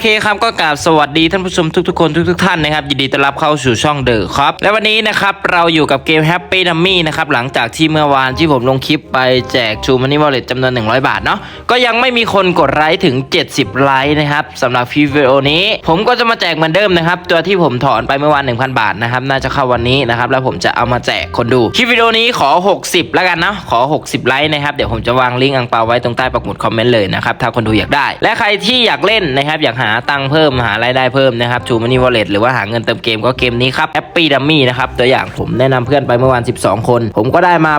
เคครับก็กราบสวัสดีท่านผู้ชมทุกๆคนทุก ๆ ท่านนะครับยินดีต้อนรับเข้าสู่ช่องเดอะครับและวันนี้นะครับเราอยู่กับเกม Happy Dummy นะครับหลังจากที่เมื่อวานที่ผมลงคลิปไปแจกชูมันนี่วอลเล็ตจำนวน 100 บาทเนาะก็ยังไม่มีคนกดไลค์ถึง 70 ไลค์นะครับสำหรับคลิปวิดีโอนี้ ผมก็จะมาแจกเหมือนเดิมนะครับตัวที่ผมถอนไปเมื่อวาน1,000 บาทนะครับน่าจะเข้าวันนี้นะครับแล้วผมจะเอามาแจกคนดูคลิปวิดีโอนี้ขอ 60 แล้วกันเนาะขอ 60 ไลค์นะครับเดี๋ยวผมจะวางลิงก์อังเปาไว้ตรงใต้ปักหมุดคอมเมนต์เลยนะครับถ้าคนดูอยากได้ และใครที่อยากเล่นนะครับอยากหาาตังเพิ่มหารายได้เพิ่มนะครับชูมันนี่วอลเล็ตหรือว่าหาเงินเติมเกมก็เกมนี้ครับแอปปี้ดัมมี่นะครับตัวอย่างผมแนะนำเพื่อนไปเมื่อวาน12 คน ผมก็ได้มา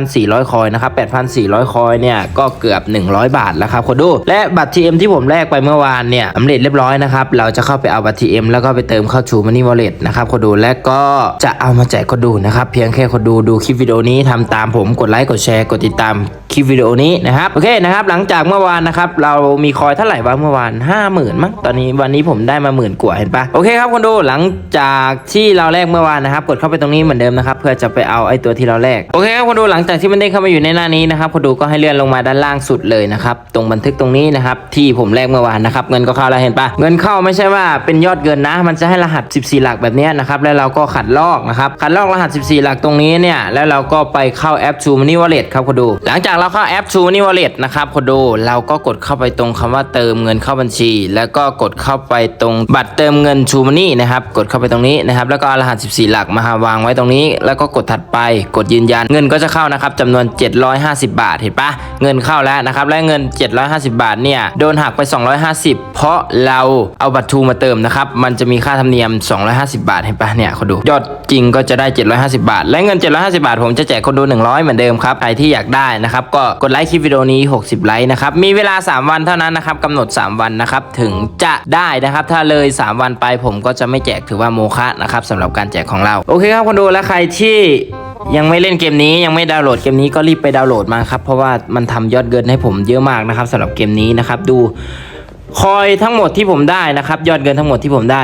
8,400 คอยนะครับ 8,400 คอยเนี่ยก็เกือบ 100 บาทแล้วครับคนดูและบัตร TM ที่ผมแลกไปเมื่อวานเนี่ยสำเร็จเรียบร้อยนะครับเราจะเข้าไปเอาบัตร TM แล้วก็ไปเติมเข้าชูมันนี่วอลเล็ตนะครับคนดูและก็จะเอามาแจกคนดูนะครับเพียงแค่คนดูดูคลิปวิดีโอนี้ทำตามผมกดไลค์กดแชร์กดติดตามคลิปวิดีโอนี้นะครับโอเคนะครับหลังจากเมื่อวานนะครับเรามีคอยเท่าไหร่วะเมื่อวาน 50,000 มั้งตอนนี้วันนี้ผมได้มาหมื่นกว่าเห็นปะโอเคครับคนดูหลังจากที่เราแลกเมื่อวานนะครับ กดเข้าไปตรงนี้เหมือนเดิมนะครับเพื่อจะไปเอาไอ้ตัวที่เราแลกโอเคครับคนดูหลังจากที่มันได้เข้ามาอยู่ในหน้านี้นะครับคนดูก็ให้เลื่อนลงมาด้านล่างสุดเลยนะครับตรงบันทึกตรงนี้นะครับที่ผมแลกเมื่อวานนะครับเงินก็เข้าแล้วเห็นปะเงินเข้าไม่ใช่ว่าเป็นยอดเงินนะ มันจะให้รหัส 14 หลักแบบนี้นะครับแล้วเราก็ขัดลอกนะครับขัดลอกรหัส 14 หลักตรงนี้เนี่ยแล้วเราก็ไปเข้าแอป True Money Wallet ครับคนดู หลังจากเราเข้าแอป True Money Wallet นะครับคนดูเราก็กดเข้าไปตรงคำว่าเติมเงินเข้าบัญชี แล้วก็กดเข้าไปตรงบัตรเติมเงิน True Money นะครับ กดเข้าไปตรงนี้นะครับ แล้วก็รหัส 14 หลักมาวางไว้ตรงนี้ แล้วก็กดถัดไป กดยืนยัน เงินก็จะเข้านะครับจำนวน 750 บาท เห็นปะเงินเข้าแล้วนะครับ และเงิน 750 บาทเนี่ย โดนหักไป 250 เพราะเราเอาบัตรทูมาเติมนะครับ มันจะมีค่าธรรมเนียม 250 บาท เห็นปะเนี่ยคนดู ยอดจริงก็จะได้ 750 บาท และเงิน 750 บาท ผมจะแจกคนดู 100 เหมือนเดิมครับ ใครที่อยากได้นะครับ ก็กดไลค์คลิปวิดีโอนี้ 60 ไลค์นะครับ มีเวลา 3 วันเท่านั้นนะครับกำหนด 3 วันนะครับ ถึงจะได้นะครับ ถ้าเลย 3 วันไปผมก็จะไม่แจกถือว่าโมฆะนะครับสำหรับการแจกของเรา โอเคครับคนดูและใครที่ยังไม่เล่นเกมนี้ยังไม่ดาวน์โหลดเกมนี้ก็รีบไปดาวน์โหลดมาครับเพราะว่ามันทำยอดเงินให้ผมเยอะมากนะครับสำหรับเกมนี้นะครับดู คอยทั้งหมดที่ผมได้นะครับ ยอดเงินทั้งหมดที่ผมได้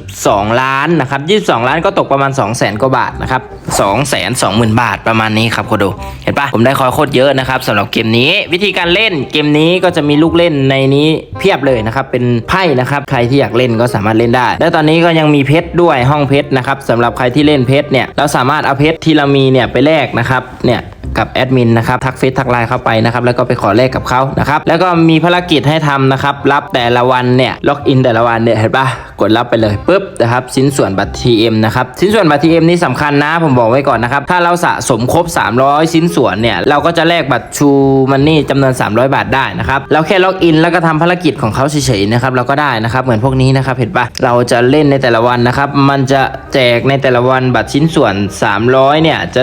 22 ล้านนะครับ22 ล้านก็ตกประมาณ 2 0 0แสนกว่าบาทนะครับ2 2 0 0 0 0 บาทประมาณนี้ครับคุณดู เห็นปะผมได้คอยโคตรเยอะนะครับสำหรับเกมนี้ วิธีการเล่นเกมนี้ก็จะมีลูกเล่นในนี้เพียบเลยนะครับ เป็นไพ่นะครับ ใครที่อยากเล่นก็สามารถเล่นได้ และตอนนี้ก็ยังมีเพชรด้วยห้องเพชรนะครับสำหรับใครที่เล่นเพชรเนี่ยเราสามารถเอาเพชรที่เรามีเนี่ยไปแลกนะครับเนี่ยกับแอดมินนะครับทักเฟซทักไลน์เข้าไปนะครับแล้วก็ไปขอเลขกับเขานะครับแล้วก็มีภารกิจให้ทำนะครับรับแต่ละวันเนี่ยล็อกอินแต่ละวันเนี่ยเห็นปะกดรับไปเลยปุ๊บนะครับชิ้นส่วนบัตร TM นะครับชิ้นส่วนบัตร TM นี่สำคัญนะ ผมบอกไว้ก่อนนะครับถ้าเราสะสมครบ 300 ชิ้นส่วนเนี่ยเราก็จะแลกบัตรชูมันนี่จำนวน 300 บาทได้นะครับเราแค่ล็อกอินแล้วก็ทำภารกิจของเขาเฉยๆนะครับเราก็ได้นะครับเหมือนพวกนี้นะครับเห็นปะเราจะเล่นในแต่ละวันนะครับมันจะแจกในแต่ละวันบัตรชิ้นส่วน 300เนี่ยจะ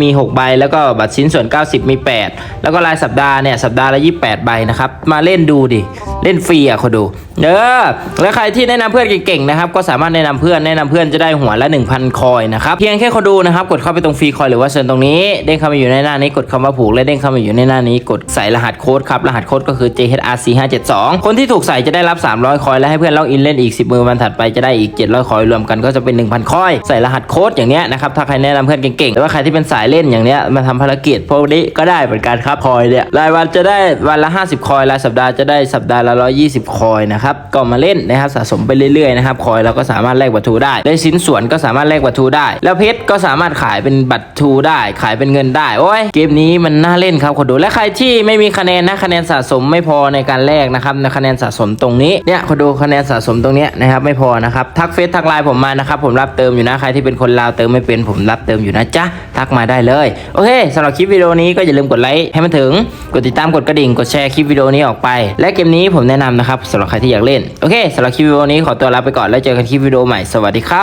มี 6 ใบแล้วก็บัตรชิ้นส่วน 90 มี 8 แล้วก็รายสัปดาห์เนี่ยสัปดาห์ละ 28 ใบนะครับ มาเล่นดูดิ เล่นฟรีอะคนดูเออแล้วใครที่แนะนำเพื่อนเก่งๆนะครับก็สามารถแนะนำเพื่อนแนะนำเพื่อนจะได้หัวละ 1,000 คอยนะครับเพียงแค่คนดูนะครับกดเข้าไปตรงฟรีคอยหรือว่าเชิญตรงนี้เด้งเข้ามาอยู่ในหน้านี้กดคำว่าผูกและเด้งเข้ามาอยู่ในหน้านี้กดใส่รหัสโค้ดครับรหัสโค้ดก็คือ JHRC 572 คนที่ถูกใส่จะได้รับ 300 คอยและให้เพื่อนล็อกอินเล่นอีก 10 มือวันถัดไปจะได้อีก 700 คอยรวมกันก็จะเป็น 1,000 คอย ใส่รหัสโค้ดอย่างเนี้ยนะครับถ้าใครแนะนำเพื่อนเก่งๆหรือว่าใครที่เป็นสายเล่นอย่างเนี้ยมาทำภารกิจพวกนี้ก็ได้เหมือนกันครับคอยเนี่ยรายวันจะได้วันละ 50 คอยรายสัปดาห์จะได้สัปดาห์ละ120 คอยนะครับ ก็มาเล่นนะครับสะสมไปเรื่อยๆนะครับ คอยเราก็สามารถแลกบัตรทูได้ ได้ชิ้นส่วนก็สามารถแลกบัตรทูได้ แล้วเพชรก็สามารถขายเป็นบัตรทูได้ ขายเป็นเงินได้ โอ้ย เกมนี้มันน่าเล่นครับคนดู และใครที่ไม่มีคะแนนนะคะแนนสะสมไม่พอในการแลกนะครับในคะแนนสะสมตรงนี้ เนี่ยคนดูคะแนนสะสมตรงนี้นะครับไม่พอนะครับ ทักเฟซทักไลน์ผมมานะครับ ผมรับเติมอยู่นะ ใครที่เป็นคนลาวเติมไม่เป็นผมรับเติมอยู่นะจ๊ะ ทักมาได้เลย โอเคสำหรับคลิปวิดีโอนี้ก็อย่าลืมกดไลค์ให้มันถึง กดติดตามกดกระดิ่ง กดแชร์คลิปวิดีโอนี้ออกไป และเกมนี้ผมแนะนำนะครับสำหรับใครที่อยากเล่น โอเคสำหรับคลิปวิดีโอนี้ขอตัวลาไปก่อนแล้วเจอกันคลิปวิดีโอใหม่สวัสดีครับ